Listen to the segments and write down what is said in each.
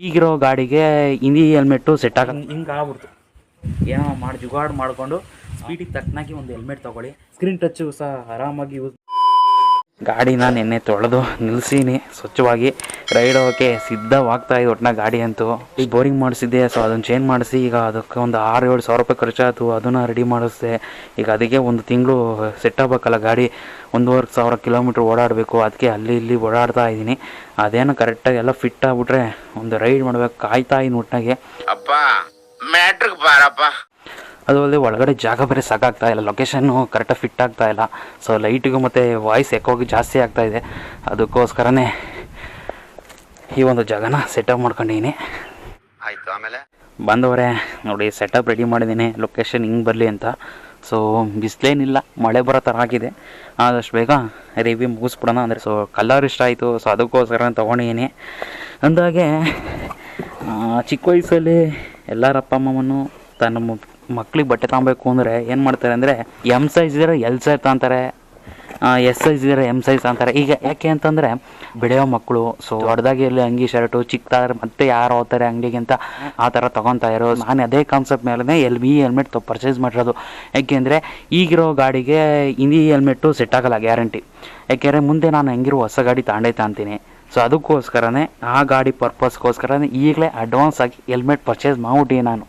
ಈಗಿರೋ ಗಾಡಿಗೆ ಹಿಂದಿ ಹೆಲ್ಮೆಟ್ಟು ಸೆಟ್ ಆಗ ಹಿಂಗೆ ಆಗ್ಬಿಡ್ತು. ಏನೋ ಮಾಡಿ ಜುಗಾಡ್ ಮಾಡಿಕೊಂಡು ಸ್ಪೀಡಿಗೆ ತಕ್ಕನಾಗಿ ಒಂದು ಹೆಲ್ಮೆಟ್ ತೊಗೊಳ್ಳಿ. ಸ್ಕ್ರೀನ್ ಟಚ್ಚು ಸಹ ಆರಾಮಾಗಿ ಯೂಸ್ ಗಾಡಿನ ನಿನ್ನೆ ತೊಳೆದು ನಿಲ್ಸೀನಿ. ಸ್ವಚ್ಛವಾಗಿ ರೈಡ್ ಹೋಗೋಕ್ಕೆ ಸಿದ್ಧವಾಗ್ತಾ ಇದೆ ಒಟ್ಟಿನ ಗಾಡಿ ಅಂತೂ. ಈಗ ಬೋರಿಂಗ್ ಮಾಡಿಸಿದ್ದೆ ಸೊ ಅದನ್ನು ಚೇಂಜ್ ಮಾಡಿಸಿ ಈಗ ಅದಕ್ಕೆ ಒಂದು ಆರು ಏಳು ಸಾವಿರ ರೂಪಾಯಿ ಖರ್ಚಾಯಿತು ಅದನ್ನು ರೆಡಿ ಮಾಡಿಸ್ದೆ. ಈಗ ಅದಕ್ಕೆ ಒಂದು ತಿಂಗಳು ಸೆಟ್ ಆಗಬೇಕಲ್ಲ ಗಾಡಿ ಒಂದೂವರೆ ಸಾವಿರ ಕಿಲೋಮೀಟ್ರ್ ಓಡಾಡಬೇಕು ಅದಕ್ಕೆ ಅಲ್ಲಿ ಇಲ್ಲಿ ಓಡಾಡ್ತಾ ಇದ್ದೀನಿ. ಅದೇನು ಕರೆಕ್ಟಾಗಿ ಎಲ್ಲ ಫಿಟ್ ಆಗಿಬಿಟ್ರೆ ಒಂದು ರೈಡ್ ಮಾಡ್ಬೇಕು ಕಾಯ್ತಾ ಇದ್ದೀನಿ ಒಟ್ಟಿನಾಗೆ ಅಪ್ಪ ಮ್ಯಾಟ್ರಿಕ್ ಬಾರಪ್ಪ. ಅದು ಅಲ್ಲದೆ ಒಳಗಡೆ ಜಾಗ ಬೇರೆ ಸಾಕಾಗ್ತಾ ಇಲ್ಲ ಲೊಕೇಶನ್ನು ಕರೆಕ್ಟಾಗಿ ಫಿಟ್ ಆಗ್ತಾ ಇಲ್ಲ. ಸೊ ಲೈಟಿಗೂ ಮತ್ತು ವಾಯ್ಸ್ ಎಕ್ಕೋಗಿ ಜಾಸ್ತಿ ಆಗ್ತಾ ಇದೆ. ಅದಕ್ಕೋಸ್ಕರನೇ ಈ ಒಂದು ಜಾಗನ ಸೆಟಪ್ ಮಾಡ್ಕೊಂಡಿದ್ದೀನಿ. ಆಯಿತು ಆಮೇಲೆ? ಬಂದವರೇ ನೋಡಿ ಸೆಟಪ್ ರೆಡಿ ಮಾಡಿದ್ದೀನಿ. ಲೊಕೇಶನ್ ಹಿಂಗೆ ಬರಲಿ ಅಂತ. ಸೊ ಬಿಸಿಲೇನಿಲ್ಲ ಮಳೆ ಬರೋ ಥರ ಆಗಿದೆ. ಆದಷ್ಟು ಬೇಗ ರಿವ್ಯೂ ಮುಗಿಸ್ಬಿಡೋಣ ಅಂದರೆ ಸೊ ಕಲರ್ ಇಷ್ಟ ಆಯಿತು. ಸೊ ಅದಕ್ಕೋಸ್ಕರ ತೊಗೊಂಡಿದ್ದೀನಿ. ಅಂದಾಗೆ ಚಿಕ್ಕ ವಯಸ್ಸಲ್ಲಿ ಎಲ್ಲರ ಅಪ್ಪ ಅಮ್ಮವನ್ನು ತನ್ನ ಮಕ್ಳಿಗೆ ಬಟ್ಟೆ ತಗೊಬೇಕು ಅಂದರೆ ಏನು ಮಾಡ್ತಾರೆ ಅಂದರೆ ಎಂ ಸೈಜ್ ಇದ್ದರೆ ಎಲ್ ಸೈಜ್ ತಗೊಂತಾರೆ ಎಸ್ ಸೈಜ್ ಇದ್ದರೆ ಎಂ ಸೈಜ್ ಅಂತಾರೆ ಈಗ ಯಾಕೆ ಅಂತಂದರೆ ಬೆಳೆಯೋ ಮಕ್ಕಳು ಸೊ ದೊಡ್ಡದಾಗಿ ಇರಲಿ ಅಂಗಿ ಶರ್ಟು ಚಿಕ್ಕದಾದ್ರೆ ಮತ್ತೆ ಯಾರು ಹೋಗ್ತಾರೆ ಅಂಗಡಿಗೆ ಆ ಥರ ತೊಗೊತಾ ಇರೋ ನಾನು ಅದೇ ಕಾನ್ಸೆಪ್ಟ್ ಮೇಲೆ ಎಲ್ ಈ ಹೆಲ್ಮೆಟ್ ತೊ ಪರ್ಚೇಸ್ ಮಾಡಿರೋದು. ಯಾಕೆಂದರೆ ಈಗಿರೋ ಗಾಡಿಗೆ ಹಿಂದಿ ಹೆಲ್ಮೆಟ್ಟು ಸೆಟ್ ಆಗೋಲ್ಲ ಗ್ಯಾರಂಟಿ ಯಾಕೆಂದರೆ ಮುಂದೆ ನಾನು ಹೆಂಗಿರೋ ಹೊಸ ಗಾಡಿ ತಾಂಡೇ ಅಂತೀನಿ ಸೊ ಅದಕ್ಕೋಸ್ಕರನೇ ಆ ಗಾಡಿ ಪರ್ಪಸ್ಗೋಸ್ಕರನೇ ಈಗಲೇ ಅಡ್ವಾನ್ಸ್ ಆಗಿ ಹೆಲ್ಮೆಟ್ ಪರ್ಚೇಸ್ ಮಾಡ್ಬಿಟ್ಟು ನಾನು.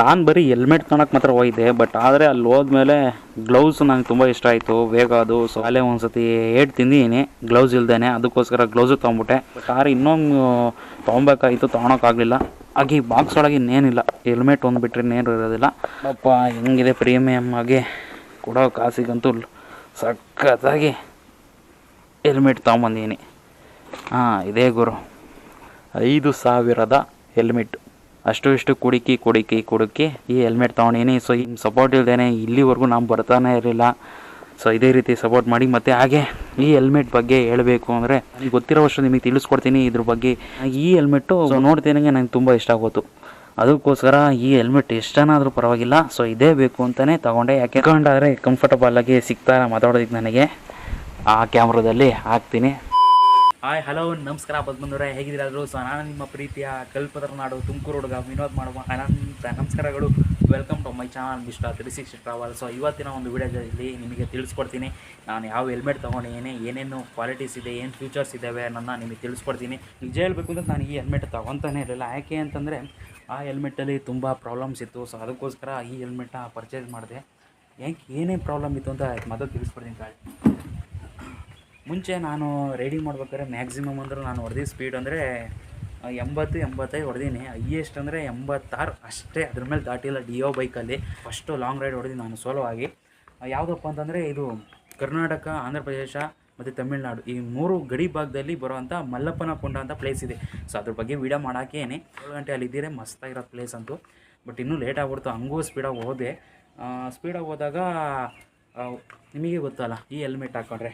ನಾನು ಬರೀ ಹೆಲ್ಮೆಟ್ ತೊಗೊಳಕ್ಕೆ ಮಾತ್ರ ಹೋಗಿದ್ದೆ ಬಟ್ ಆದರೆ ಅಲ್ಲಿ ಹೋದ್ಮೇಲೆ ಗ್ಲೌಸ್ ನಂಗೆ ತುಂಬ ಇಷ್ಟ ಆಯಿತು, ಬೇಗ ಅದು ಸೊ ಅಲ್ಲೇ ಒಂದು ಸತಿ ಏಟ್ ತಿಂದಿದ್ದೀನಿ ಗ್ಲೌಸ್ ಇಲ್ದೇನೆ, ಅದಕ್ಕೋಸ್ಕರ ಗ್ಲೌಸು ತೊಗೊಂಬಿಟ್ಟೆ ಬಟ್ ಆದ್ರೆ ಇನ್ನೊಂದು ತೊಗೊಬೇಕಾಗಿತ್ತು ತೊಗೊಳಕ್ಕಾಗಲಿಲ್ಲ. ಹಾಗೆ ಬಾಕ್ಸ್ ಒಳಗೆ ಇನ್ನೇನಿಲ್ಲ ಹೆಲ್ಮೆಟ್ ಒಂದು ಬಿಟ್ಟರೆ ಇನ್ನೇನು ಇರೋದಿಲ್ಲ. ಅಪ್ಪ, ಹೆಂಗಿದೆ ಪ್ರೀಮಿಯಮ್ ಆಗಿ ಕೊಡೋ ಕಾಸಿಗಂತೂ ಸಖತ್ತಾಗಿ ಹೆಲ್ಮೆಟ್ ತೊಗೊಂಬಂದೀನಿ ಹಾಂ, ಇದೇ ಗುರು. ಐದು ಸಾವಿರದ ಹೆಲ್ಮೆಟ್ ಅಷ್ಟು ಇಷ್ಟು ಕುಡುಕಿ ಕುಡುಕಿ ಕುಡುಕಿ ಈ ಹೆಲ್ಮೆಟ್ ತೊಗೊಂಡೇನೆ ಸೊ ಈ ಸಪೋರ್ಟ್ ಇಲ್ದೇನೆ ಇಲ್ಲಿವರೆಗೂ ನಾವು ಬರ್ತಾನೆ ಇರಲಿಲ್ಲ. ಸೊ ಇದೇ ರೀತಿ ಸಪೋರ್ಟ್ ಮಾಡಿ ಮತ್ತು ಹಾಗೆ ಈ ಹೆಲ್ಮೆಟ್ ಬಗ್ಗೆ ಹೇಳಬೇಕು ಅಂದರೆ ನನಗೆ ಗೊತ್ತಿರೋವಷ್ಟು ನಿಮಗೆ ತಿಳಿಸ್ಕೊಡ್ತೀನಿ ಇದ್ರ ಬಗ್ಗೆ. ಈ ಹೆಲ್ಮೆಟ್ಟು ನೋಡ್ತೇನೆ ನನಗೆ ನಂಗೆ ತುಂಬ ಇಷ್ಟ ಆಗೋತು. ಅದಕ್ಕೋಸ್ಕರ ಈ ಹೆಲ್ಮೆಟ್ ಎಷ್ಟನಾದರೂ ಪರವಾಗಿಲ್ಲ. ಸೊ ಇದೇ ಬೇಕು ಅಂತಲೇ ತೊಗೊಂಡೆ. ಯಾಕೆ ಕಂಡಾದರೆ ಕಂಫರ್ಟಬಲ್ ಆಗಿ ಸಿಗ್ತಾ ಮಾತಾಡೋದಕ್ಕೆ ನನಗೆ. ಆ ಕ್ಯಾಮ್ರಾದಲ್ಲಿ ಹಾಕ್ತೀನಿ. ಹಾಯ್ ಹಲೋ ನಮಸ್ಕಾರ ಬದ್ಬಂದವರೇ ಹೇಗಿದ್ದೀರಾದ್ರು ಸೊ ನಾನು ನಿಮ್ಮ ಪ್ರೀತಿಯ ಕಲ್ಪತರ ನಾಡು ತುಮಕೂರು ಹುಡುಗ ವಿನೋದ್ ಮಾಡುವ ಅನಂತ ನಮಸ್ಕಾರಗಳು. Welcome to my channel mister three sixty travel so ಇವತ್ತಿನ ಒಂದು ವಿಡಿಯೋದಲ್ಲಿ ನಿಮಗೆ ತಿಳಿಸ್ಕೊಡ್ತೀನಿ. ನಾನು ಯಾವ ಹೆಲ್ಮೆಟ್ ತೊಗೊಂಡಿದ್ದೀನಿ, ಏನೇನು ಕ್ವಾಲಿಟೀಸ್ ಇದೆ, ಏನು ಫ್ಯೂಚರ್ಸ್ ಇದ್ದಾವೆ ಅನ್ನೋದನ್ನ ನಿಮಗೆ ತಿಳಿಸ್ಕೊಡ್ತೀನಿ. ನಿಜ ಹೇಳಬೇಕು ಅಂದರೆ ನಾನು ಈ ಹೆಲ್ಮೆಟ್ ತೊಗೊತಾನೆ ಇರಲಿಲ್ಲ. ಯಾಕೆ ಅಂತಂದರೆ, ಆ ಹೆಲ್ಮೆಟಲ್ಲಿ ತುಂಬ ಪ್ರಾಬ್ಲಮ್ಸ್ ಇತ್ತು. ಸೊ ಅದಕ್ಕೋಸ್ಕರ ಈ ಹೆಲ್ಮೆಟ್ನ ಪರ್ಚೇಸ್ ಮಾಡಿದೆ. ಯಾಕೆ ಏನೇನು ಪ್ರಾಬ್ಲಮ್ ಇತ್ತು ಅಂತ ಮೊದಲು ತಿಳಿಸ್ಕೊಡ್ತೀನಿ ತಾಳಿ. ಮುಂಚೆ ನಾನು ರೈಡಿಂಗ್ ಮಾಡ್ಬೇಕಾದ್ರೆ ಮ್ಯಾಕ್ಸಿಮಮ್ ಅಂದ್ರೆ ನಾನು ಹೊಡೆದಿದ್ದು ಸ್ಪೀಡ್ ಅಂದರೆ ಎಂಬತ್ತು, ಎಂಬತ್ತೈದು ಹೊಡೆದೀನಿ. ಹೈಯೆಸ್ಟ್ ಅಂದರೆ ಎಂಬತ್ತಾರು ಅಷ್ಟೇ. ಅದ್ರ ಮೇಲೆ ದಾಟಿಲ್ಲ ಡಿಯೋ ಬೈಕಲ್ಲಿ ಫಸ್ಟು ಲಾಂಗ್ ರೈಡ್ ಹೊಡೆದಿ ನಾನು ಸೋಲೋ ಆಗಿ. ಯಾವುದಪ್ಪ ಅಂತಂದರೆ ಇದು ಕರ್ನಾಟಕ, ಆಂಧ್ರ ಪ್ರದೇಶ ಮತ್ತು ತಮಿಳ್ನಾಡು ಈ ಮೂರು ಗಡಿ ಭಾಗದಲ್ಲಿ ಬರೋವಂಥ ಮಲ್ಲಪ್ಪನ ಕುಂಡ ಅಂತ ಪ್ಲೇಸ್ ಇದೆ. ಸೊ ಅದ್ರ ಬಗ್ಗೆ ವೀಡಿಯೋ ಮಾಡೋಕ್ಕೇನೆ ಏಳು ಗಂಟೆ ಅಲ್ಲಿದ್ದರೆ ಮಸ್ತಾಗಿರೋ ಪ್ಲೇಸ್ ಅಂತೂ. ಬಟ್ ಇನ್ನೂ ಲೇಟ್ ಆಗ್ಬಿಡ್ತು, ಹಂಗೂ ಸ್ಪೀಡಾಗಿ ಹೋದೆ. ಸ್ಪೀಡಾಗಿ ಹೋದಾಗ ನಿಮಗೆ ಗೊತ್ತಲ್ಲ, ಈ ಹೆಲ್ಮೆಟ್ ಹಾಕೊಂಡ್ರೆ.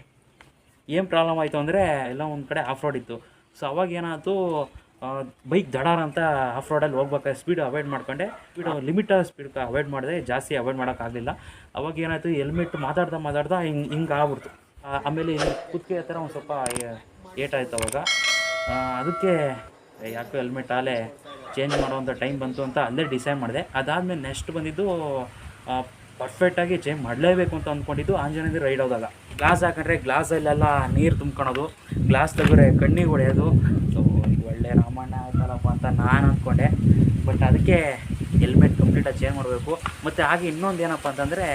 ಏನು ಪ್ರಾಬ್ಲಮ್ ಆಯಿತು ಅಂದರೆ ಎಲ್ಲ ಒಂದು ಕಡೆ ಆಫ್ ರೋಡ್ ಇತ್ತು. ಸೊ ಅವಾಗ ಏನಾಯ್ತು ಬೈಕ್ ದಡಾರ ಅಂತ ಆಫ್ ರೋಡಲ್ಲಿ ಹೋಗ್ಬೇಕಾದ್ರೆ ಸ್ಪೀಡ್ ಅವಾಯ್ಡ್ ಮಾಡ್ಕೊಂಡೆ. ಸ್ಪೀಡ್ ಲಿಮಿಟ್ ಸ್ಪೀಡ್ ಅವಾಯ್ಡ್ ಮಾಡಿದೆ, ಜಾಸ್ತಿ ಅವಾಯ್ಡ್ ಮಾಡೋಕ್ಕಾಗಲಿಲ್ಲ ಅವಾಗ ಏನಾಯಿತು ಹೆಲ್ಮೆಟ್ ಮಾತಾಡ್ತಾ ಮಾತಾಡ್ತಾ ಹಿಂಗೆ ಹಿಂಗೆ ಆಗ್ಬಿಡ್ತು. ಆಮೇಲೆ ಇಲ್ಲಿ ಕುತ್ತಿಗೆ ಥರ ಒಂದು ಸ್ವಲ್ಪ ಏಟಾಯಿತು ಅವಾಗ. ಅದಕ್ಕೆ ಯಾಕೋ ಹೆಲ್ಮೆಟ್ ಆಲೇ ಚೇಂಜ್ ಮಾಡೋವಂಥ ಟೈಮ್ ಬಂತು ಅಂತ ಅಲ್ಲೇ ಡಿಸೈಡ್ ಮಾಡಿದೆ. ಅದಾದಮೇಲೆ ನೆಕ್ಸ್ಟ್ ಬಂದಿದ್ದು ಪರ್ಫೆಕ್ಟಾಗಿ ಚೇಂಜ್ ಮಾಡಲೇಬೇಕು ಅಂತ ಅಂದ್ಕೊಂಡಿದ್ದು ಆಂಜನೇಯ ರೈಡ್ ಹೋದಾಗ. ಗ್ಲಾಸ್ ಹಾಕೊಂಡ್ರೆ ಗ್ಲಾಸಲ್ಲೆಲ್ಲ ನೀರು ತುಂಬ್ಕೊಳೋದು. ಗ್ಲಾಸ್ ತೆಗೆದ್ರೆ ಕಣ್ಣಿಗೆ ಹೊಡೆಯೋದು. ಸೊ ಒಳ್ಳೆ ರಾಮಣ್ಣ ಆಯ್ತಲ್ಲಪ್ಪ ಅಂತ ನಾನು ಅಂದ್ಕೊಂಡೆ ಬಟ್ ಅದಕ್ಕೆ ಹೆಲ್ಮೆಟ್ ಕಂಪ್ಲೀಟಾಗಿ ಚೇಂಜ್ ಮಾಡಬೇಕು. ಮತ್ತು ಹಾಗೆ ಇನ್ನೊಂದು ಏನಪ್ಪ ಅಂತಂದರೆ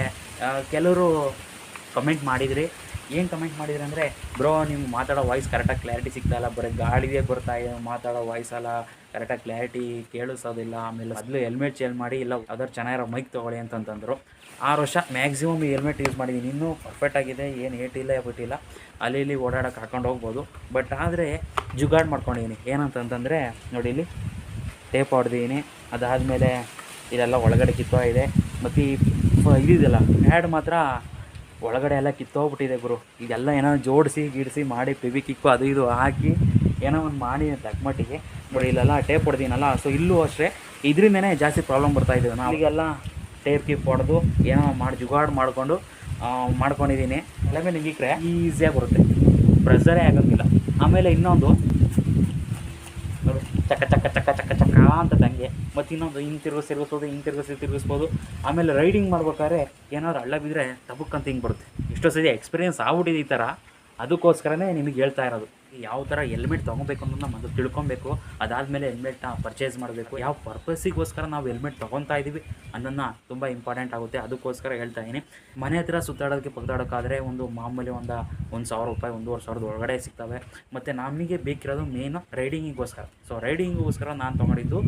ಕೆಲವರು ಕಮೆಂಟ್ ಮಾಡಿದ್ರಿ. ಏನು ಕಮೆಂಟ್ ಮಾಡಿದ್ರು ಅಂದರೆ, ಬ್ರೋ ನೀವು ಮಾತಾಡೋ ವಾಯ್ಸ್ ಕರೆಕ್ಟಾಗಿ ಕ್ಲಾರಿಟಿ ಸಿಗ್ತಾ ಇಲ್ಲ. ಬರೀ ಗಾಳಿಗೆ ಬರ್ತಾ ಇದೆ ಮಾತಾಡೋ ವಾಯ್ಸ್ ಅಲ್ಲ. ಕರೆಕ್ಟಾಗಿ ಕ್ಲಾರಿಟಿ ಕೇಳಿಸೋದಿಲ್ಲ. ಆಮೇಲೆ ಮೊದಲು ಹೆಲ್ಮೆಟ್ ಚೇಂಜ್ ಮಾಡಿ, ಇಲ್ಲ ಯಾವ್ದಾದ್ರು ಚೆನ್ನಾಗಿರೋ ಮೈಕ್ ತೊಗೊಳ್ಳಿ ಅಂತಂತಂದರು. ಆರು ವರ್ಷ ಮ್ಯಾಕ್ಸಿಮಮ್ ಈ ಹೆಲ್ಮೆಟ್ ಯೂಸ್ ಮಾಡಿದ್ದೀನಿ ಇನ್ನೂ ಪರ್ಫೆಕ್ಟ್ ಆಗಿದೆ. ಏನು ಏಟಿಲ್ಲ ಬಿಟ್ಟಿಲ್ಲ ಅಲ್ಲಿ ಇಲ್ಲಿ ಓಡಾಡೋಕೆ ಹಾಕೊಂಡು ಹೋಗ್ಬೋದು. ಬಟ್ ಆದರೆ ಜುಗಾಡ್ ಮಾಡ್ಕೊಂಡಿದ್ದೀನಿ ಏನಂತಂತಂದರೆ, ನೋಡಿ ಇಲ್ಲಿ ಟೇಪ್ ಹೊಡೆದಿದ್ದೀನಿ ಅದಾದಮೇಲೆ ಇದೆಲ್ಲ ಒಳಗಡೆ ಕಿತ್ತೋ ಇದೆ. ಮತ್ತು ಇದಿದೆಯಲ್ಲ ಪ್ಯಾಡ್ ಮಾತ್ರ ಒಳಗಡೆ ಎಲ್ಲ ಕಿತ್ತೋಗ್ಬಿಟ್ಟಿದೆ ಗುರು. ಇದೆಲ್ಲ ಏನೋ ಜೋಡಿಸಿ ಗಿಡಿಸಿ ಮಾಡಿ ಪಿವಿ ಕಿಕ್ಕು ಅದು ಇದು ಹಾಕಿ ಏನೋ ಒಂದು ಮಾಡಿ ತಕ್ಕಮಟ್ಟಿಗೆ ನೋಡಿ, ಇಲ್ಲೆಲ್ಲ ಟೇಪ್ ಹೊಡೆದಿನಲ್ಲ ಸೊ ಇಲ್ಲೂ ಅಷ್ಟೇ ಇದರಿಂದನೇ ಜಾಸ್ತಿ ಪ್ರಾಬ್ಲಮ್ ಬರ್ತಾ ಇದ್ದೀವಿ ನಾನು ಈಗೆಲ್ಲ ಟೇಪ್ ಕಿಪ್ ಹೊಡೆದು ಏನೋ ಮಾಡಿ ಜುಗಾಡ್ ಮಾಡಿಕೊಂಡು ಮಾಡ್ಕೊಂಡಿದ್ದೀನಿ. ಎಲ್ಲ ಮೇಲೆ ಹಿಂಗಿಕ್ರೆ ಈಸಿಯಾಗಿ ಬರುತ್ತೆ. ಪ್ರೆಸರೇ ಆಗೋಂಗಿಲ್ಲ. ಆಮೇಲೆ ಇನ್ನೊಂದು ಚಕ್ಕ ಚಕ್ಕ ಚಕ್ಕ ಚಕ್ಕ ಚಕ್ಕ ಅಂತ ತಂಗೆ. ಮತ್ತು ಇನ್ನೊಂದು ಹಿಂಗೆ ತಿರುಗಿಸಿ, ತಿರುಗಿಸ್ಬೋದು, ಹಿಂಗೆ ತಿರುಗಿಸಿ ತಿರುಗಿಸ್ಬೋದು. ಆಮೇಲೆ ರೈಡಿಂಗ್ ಮಾಡ್ಬೇಕಾದ್ರೆ ಏನಾದ್ರು ಹಳ್ಳ ಬಿದ್ದರೆ ಟಬುಕ್ ಹಿಂಗೆ ಬರುತ್ತೆ. ಎಷ್ಟೋ ಸರಿ ಎಕ್ಸ್ಪೀರಿಯನ್ಸ್ ಆಗ್ಬಿಟ್ಟಿದೆ ಈ ಥರ ಅದಕ್ಕೋಸ್ಕರನೇ ನಿಮಗೆ ಹೇಳ್ತಾ ಇರೋದು. ಯಾವ ಥರ ಹೆಲ್ಮೆಟ್ ತೊಗೊಬೇಕು ಅನ್ನೋದನ್ನ ಮೊದಲು ತಿಳ್ಕೊಬೇಕು. ಅದಾದಮೇಲೆ ಹೆಲ್ಮೆಟ್ನ ಪರ್ಚೇಸ್ ಮಾಡಬೇಕು. ಯಾವ ಪರ್ಪಸ್ಸಿಗೋಸ್ಕರ ನಾವು ಹೆಲ್ಮೆಟ್ ತೊಗೊತಾ ಇದ್ದೀವಿ ಅನ್ನೋದನ್ನ ತುಂಬ ಇಂಪಾರ್ಟೆಂಟ್ ಆಗುತ್ತೆ. ಅದಕ್ಕೋಸ್ಕರ ಹೇಳ್ತಾ ಇದ್ದೀನಿ ಮನೆ ಹತ್ರ ಸುತ್ತಾಡೋದಕ್ಕೆ ಪಗದಾಡೋಕ್ಕಾದರೆ ಒಂದು ಮಾಮೂಲಿ ಒಂದು ಒಂದು ಸಾವಿರ ರೂಪಾಯಿ, ಒಂದೂವರೆ ಸಾವಿರದ ಒಳಗಡೆ ಸಿಗ್ತವೆ. ಮತ್ತು ನಮಗೆ ಬೇಕಿರೋದು ಮೇನ್ ರೈಡಿಂಗಿಗೋಸ್ಕರ ಸೊ ರೈಡಿಂಗಿಗೋಸ್ಕರ ನಾನು ತೊಗೊಂಡಿದ್ದು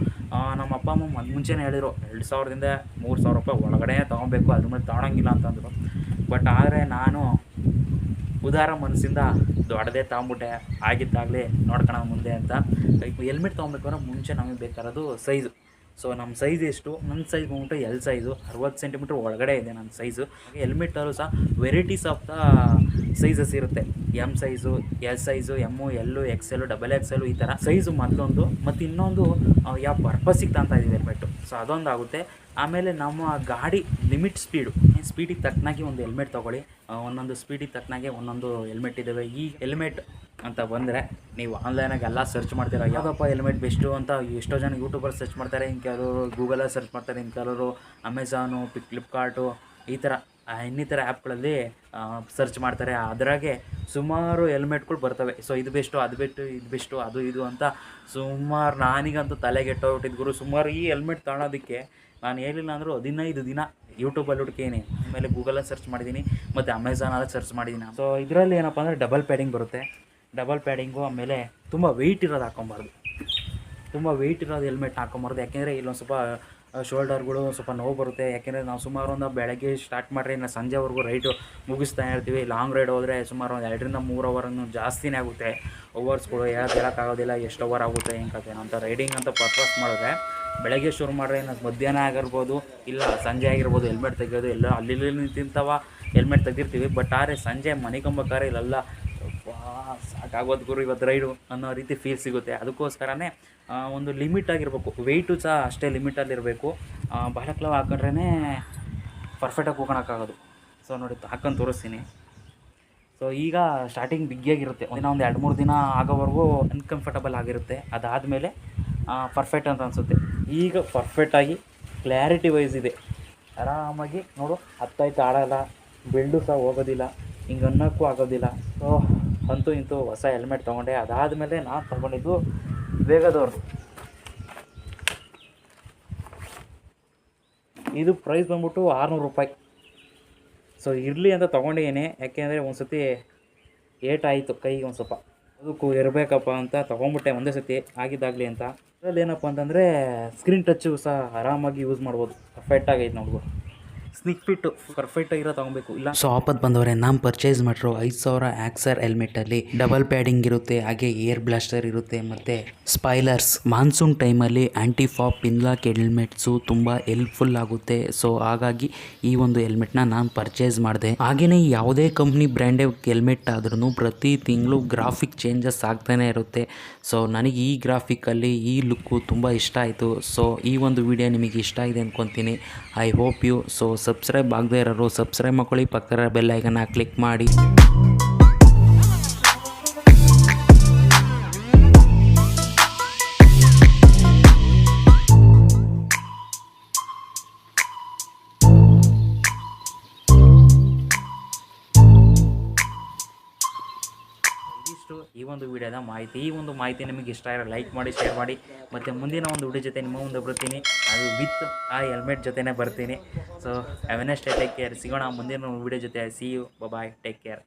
ನಮ್ಮ ಅಪ್ಪ, ಅಮ್ಮ ಮೊದ್ ಮುಂಚೆನೇ ಹೇಳಿದರು, ಎರಡು ಸಾವಿರದಿಂದ ಮೂರು ಸಾವಿರ ರೂಪಾಯಿ ಒಳಗಡೆ ತೊಗೊಬೇಕು. ಅದ್ರ ಮೇಲೆ ತೊಗೊಳಂಗಿಲ್ಲ ಅಂತಂದರು. ಬಟ್ ಆದರೆ ನಾನು ಉದಾರ ಮನಸ್ಸಿಂದ ದೊಡ್ಡದೇ ತಗೊಂಬಿಟ್ಟೆ ಆಗಿದ್ದಾಗಲೇ ನೋಡ್ಕೊಳ ಮುಂದೆ ಅಂತ. ಹೆಲ್ಮೆಟ್ ತೊಗೊಬೇಕಂದ್ರೆ ಮುಂಚೆ ನಮಗೆ ಬೇಕಾಗಿರೋದು ಸೈಜು ಸೊ ನಮ್ಮ ಸೈಜ್ ಎಷ್ಟು? ನನ್ನ ಸೈಜ್ ಬಂದ್ಬಿಟ್ಟು ಎಲ್ ಸೈಜು ಅರವತ್ತು ಸೆಂಟಿಮೀಟ್ರ್ ಒಳಗಡೆ ಇದೆ ನನ್ನ ಸೈಜು ಹೆಲ್ಮೆಟಲ್ಲೂ ಸಹ ವೆರೈಟೀಸ್ ಆಫ್ ದ ಸೈಜಸ್ ಇರುತ್ತೆ. M size L size M L XL double XL ಈ ಥರ ಸೈಜು ಮೊದಲೊಂದು ಮತ್ತು ಇನ್ನೊಂದು ಯಾವ ಪರ್ಪಸ್ಸಿಗೆ ತಗೊತಾ ಇದ್ದೀವಿ ಹೆಲ್ಮೆಟ್ಟು ಸೊ ಅದೊಂದು ಆಗುತ್ತೆ ಆಮೇಲೆ ನಮ್ಮ ಗಾಡಿ ಲಿಮಿಟ್ ಸ್ಪೀಡು ಸ್ಪೀಡಿಗೆ ತಕ್ಕನಾಗಿ ಒಂದು ಹೆಲ್ಮೆಟ್ ತೊಗೊಳ್ಳಿ. ಒಂದೊಂದು ಸ್ಪೀಡಿಗೆ ತಕ್ಕನಾಗೆ ಒಂದೊಂದು ಹೆಲ್ಮೆಟ್ ಇದ್ದಾವೆ ಈ ಹೆಲ್ಮೆಟ್ ಅಂತ ಬಂದರೆ ನೀವು ಆನ್ಲೈನಾಗ ಎಲ್ಲ ಸರ್ಚ್ ಮಾಡ್ತೀರ, ಯಾವುದಪ್ಪ ಹೆಲ್ಮೆಟ್ ಬೆಸ್ಟು ಅಂತ ಎಷ್ಟೋ ಜನ ಯೂಟ್ಯೂಬರ್ ಸರ್ಚ್ ಮಾಡ್ತಾರೆ ಇನ್ ಕೆಲವರು ಗೂಗಲಲ್ಲಿ ಸರ್ಚ್ ಮಾಡ್ತಾರೆ ಇನ್ನು ಕೆಲವರು ಅಮೆಝಾನು ಫ್ಲಿಪ್ಕಾರ್ಟು ಈ ಥರ ಇನ್ನಿತರ ಆ್ಯಪ್ಗಳಲ್ಲಿ ಸರ್ಚ್ ಮಾಡ್ತಾರೆ. ಅದರಾಗೆ ಸುಮಾರು ಹೆಲ್ಮೆಟ್ಗಳು ಬರ್ತವೆ. ಸೊ ಇದು ಬೆಸ್ಟು ಅದು ಬಿಟ್ಟು ಇದು ಬೆಸ್ಟು ಅದು ಇದು ಅಂತ ಸುಮಾರು ನಾನಿಗಂತೂ ತಲೆಗೆಟ್ಟೋಗ್ಬಿಟ್ಟಿದ್ದು ಗುರು. ಸುಮಾರು ಈ ಹೆಲ್ಮೆಟ್ ತಗೊಳೋದಕ್ಕೆ ನಾನು ಹೇಳಿಲ್ಲ ಅಂದರೂ ಹದಿನೈದು ದಿನ ಯೂಟ್ಯೂಬಲ್ಲಿ ಹುಡುಕೀನಿ. ಆಮೇಲೆ ಗೂಗಲಲ್ಲಿ ಸರ್ಚ್ ಮಾಡಿದ್ದೀನಿ ಮತ್ತು ಅಮೆಝಾನಲ್ಲಿ ಸರ್ಚ್ ಮಾಡಿದ್ದೀನಿ ಸೊ ಇದರಲ್ಲಿ ಏನಪ್ಪ ಅಂದರೆ ಡಬಲ್ ಪ್ಯಾಡಿಂಗ್ ಬರುತ್ತೆ. ಡಬಲ್ ಪ್ಯಾಡಿಂಗು ಆಮೇಲೆ ತುಂಬ ವೆಯ್ಟ್ ಇರೋದು ಹಾಕ್ಕೊಬಾರ್ದು ತುಂಬ ವೆಯ್ಟ್ ಇರೋದು ಹೆಲ್ಮೆಟ್ ಹಾಕೊಂಬಾರ್ದು. ಯಾಕೆಂದರೆ ಇಲ್ಲೊಂದು ಸ್ವಲ್ಪ ಶೋಲ್ಡರ್ಗಳು ಸ್ವಲ್ಪ ನೋವು ಬರುತ್ತೆ. ಯಾಕೆಂದರೆ ನಾವು ಸುಮಾರು ಒಂದು ಬೆಳಗ್ಗೆ ಸ್ಟಾರ್ಟ್ ಮಾಡಿರಿ, ಇನ್ನು ಸಂಜೆವರೆಗೂ ರೈಡು ಮುಗಿಸ್ತಾ ಇರ್ತೀವಿ. ಲಾಂಗ್ ರೈಡ್ ಹೋದರೆ ಸುಮಾರು ಒಂದು ಎರಡರಿಂದ ಮೂರು ಅವರನ್ನು ಜಾಸ್ತಿನೇ ಆಗುತ್ತೆ. ಓವರ್ಸ್ಗಳು ಯಾರು ಹೇಳೋಕ್ಕಾಗೋದಿಲ್ಲ ಎಷ್ಟು ಓವರ್ ಆಗುತ್ತೆ ಹೆಂಗೆ ಕತೆ. ಅಂತ ರೈಡಿಂಗ್ ಅಂತ ಪರ್ಪಸ್ ಮಾಡಿದ್ರೆ ಬೆಳಗ್ಗೆ ಶುರು ಮಾಡಿದ್ರೆ ಇನ್ನು ಮಧ್ಯಾಹ್ನ ಆಗಿರ್ಬೋದು, ಇಲ್ಲ ಸಂಜೆ ಆಗಿರ್ಬೋದು ಹೆಲ್ಮೆಟ್ ತೆಗಿಯೋದು ಎಲ್ಲ ಅಲ್ಲಿ ನಿಂತಿಂತವ ಹೆಲ್ಮೆಟ್ ತೆಗಿರ್ತೀವಿ ಬಟ್ ಆದರೆ ಸಂಜೆ ಮನೆಗೊಂಬೇಕಾದ್ರೆ ಇಲ್ಲೆಲ್ಲ ಸಾಕಾಗೋದು ಗುರು ಇವತ್ತು ರೈಡು ಅನ್ನೋ ರೀತಿ ಫೀಲ್ ಸಿಗುತ್ತೆ. ಅದಕ್ಕೋಸ್ಕರನೇ ಒಂದು ಲಿಮಿಟ್ ಆಗಿರಬೇಕು. ವೆಯ್ಟು ಸಹ ಅಷ್ಟೇ ಲಿಮಿಟಲ್ಲಿರಬೇಕು ಕ್ಲವ್ ಹಾಕೊಂಡ್ರೇ ಪರ್ಫೆಕ್ಟಾಗಿ ಹೋಗೋಣಕ್ಕಾಗೋದು. ಸೊ ನೋಡಿ ಹಾಕೊಂಡು ತೋರಿಸ್ತೀನಿ. ಸೊ ಈಗ ಸ್ಟಾರ್ಟಿಂಗ್ ಬಿಗ್ಗಿಯಾಗಿರುತ್ತೆ ಒಂದಿನ ಒಂದು ಎರಡು ಮೂರು ದಿನ ಆಗೋವರೆಗೂ ಅನ್ಕಂಫರ್ಟಬಲ್ ಆಗಿರುತ್ತೆ. ಅದಾದಮೇಲೆ ಪರ್ಫೆಕ್ಟ್ ಅಂತ ಅನಿಸುತ್ತೆ. ಈಗ ಪರ್ಫೆಕ್ಟಾಗಿ ಕ್ಲಾರಿಟಿ ವೈಸ್ ಇದೆ. ಆರಾಮಾಗಿ ನೋಡು ಹತ್ತಾಯ್ತು ಆಡೋಲ್ಲ ಬೆಲ್ಡು ಸಹ ಹೋಗೋದಿಲ್ಲ, ಹಿಂಗೆ ಅನ್ನೋಕ್ಕೂ ಆಗೋದಿಲ್ಲ. ಸೊ ಅಂತೂ ಇಂತೂ ಹೊಸ ಹೆಲ್ಮೆಟ್ ತೊಗೊಂಡೆ. ಅದಾದಮೇಲೆ ನಾನು ತೊಗೊಂಡಿದ್ದು ವೇಗದವ್ರದ್ದು ಇದು ಪ್ರೈಸ್ ಬಂದ್ಬಿಟ್ಟು ಆರುನೂರು ರೂಪಾಯಿ. ಸೊ ಇರಲಿ ಅಂತ ತೊಗೊಂಡಿದ್ದೀನಿ. ಯಾಕೆಂದರೆ ಒಂದು ಸತಿ ಏಟಾಯಿತು ಕೈಗೆ ಒಂದು ಸ್ವಲ್ಪ. ಅದಕ್ಕೂ ಇರಬೇಕಪ್ಪ ಅಂತ ತೊಗೊಂಬಿಟ್ಟೆ ಒಂದೇ ಸತಿ ಆಗಿದ್ದಾಗಲಿ ಅಂತ. ಅದರಲ್ಲಿ ಏನಪ್ಪ ಅಂತಂದರೆ ಸ್ಕ್ರೀನ್ ಟಚ್ಚು ಸಹ ಆರಾಮಾಗಿ ಯೂಸ್ ಮಾಡ್ಬೋದು. ಪರ್ಫೆಕ್ಟಾಗೈತೆ ನೋಡ್ಬೋದು. ಸ್ನಿಕ್ ಪರ್ಫೆಕ್ಟ್ ಆಗಿರೋ ತೊಗೊಬೇಕು, ಇಲ್ಲ? ಸೊ ಆಪತ್ ಬಂದವರೆ, ನಾನು ಪರ್ಚೇಸ್ ಮಾಡಿರೋ ಐದು ಸಾವಿರ ಆಕ್ಸರ್ ಹೆಲ್ಮೆಟಲ್ಲಿ ಡಬಲ್ ಪ್ಯಾಡಿಂಗ್ ಇರುತ್ತೆ, ಹಾಗೆ ಏರ್ ಬ್ಲಾಸ್ಟರ್ ಇರುತ್ತೆ, ಮತ್ತು ಸ್ಪೈಲರ್ಸ್ ಮಾನ್ಸೂನ್ ಟೈಮಲ್ಲಿ ಆ್ಯಂಟಿ ಫಾಪ್ ಇನ್ಲಾಕ್ ಹೆಲ್ಮೆಟ್ಸು ತುಂಬ ಹೆಲ್ಪ್ಫುಲ್ ಆಗುತ್ತೆ. ಸೊ ಹಾಗಾಗಿ ಈ ಒಂದು ಹೆಲ್ಮೆಟ್ನ ನಾನು ಪರ್ಚೇಸ್ ಮಾಡಿದೆ. ಹಾಗೆಯೇ ಯಾವುದೇ ಕಂಪ್ನಿ ಬ್ರ್ಯಾಂಡೇ ಹೆಲ್ಮೆಟ್ ಆದ್ರೂ ಪ್ರತಿ ತಿಂಗಳು ಗ್ರಾಫಿಕ್ ಚೇಂಜಸ್ ಆಗ್ತಾನೆ ಇರುತ್ತೆ. ಸೊ ನನಗೆ ಈ ಗ್ರಾಫಿಕಲ್ಲಿ ಈ ಲುಕ್ಕು ತುಂಬ ಇಷ್ಟ ಆಯಿತು. ಸೊ ಈ ಒಂದು ವಿಡಿಯೋ ನಿಮಗೆ ಇಷ್ಟ ಇದೆ ಅಂದ್ಕೊತೀನಿ I hope you so subscribe ಆಗದೆ ಇರೋರು ಸಬ್ಸ್ಕ್ರೈಬ್ ಮಾಡ್ಕೊಳ್ಳಿ ಪಕ್ಕದ ಬೆಲ್ ಐಕನ್ನ ಕ್ಲಿಕ್ ಮಾಡಿ. ಇದಿಷ್ಟು ಈ ಒಂದು ವಿಡಿಯೋದ ಮಾಹಿತಿ, ಈ ಒಂದು ಮಾಹಿತಿ ನಿಮಗೆ ಇಷ್ಟ ಆಗಿರೋ ಲೈಕ್ ಮಾಡಿ ಶೇರ್ ಮಾಡಿ. ಮತ್ತು ಮುಂದಿನ ಒಂದು ವಿಡಿಯೋ ಜೊತೆ ನಿಮ್ಮ ಮುಂದೆ ಬರ್ತೀನಿ. ಅದು ವಿತ್ ಆ ಹೆಲ್ಮೆಟ್ ಜೊತೆನೇ ಬರ್ತೀನಿ. ಸೊ ಅವೆನೆಸ್ಟ್ ಟೇಕ್ ಕೇರ್ ಸಿಗೋಣ ಮುಂದಿನ ವಿಡಿಯೋ ಜೊತೆ. See you bye take care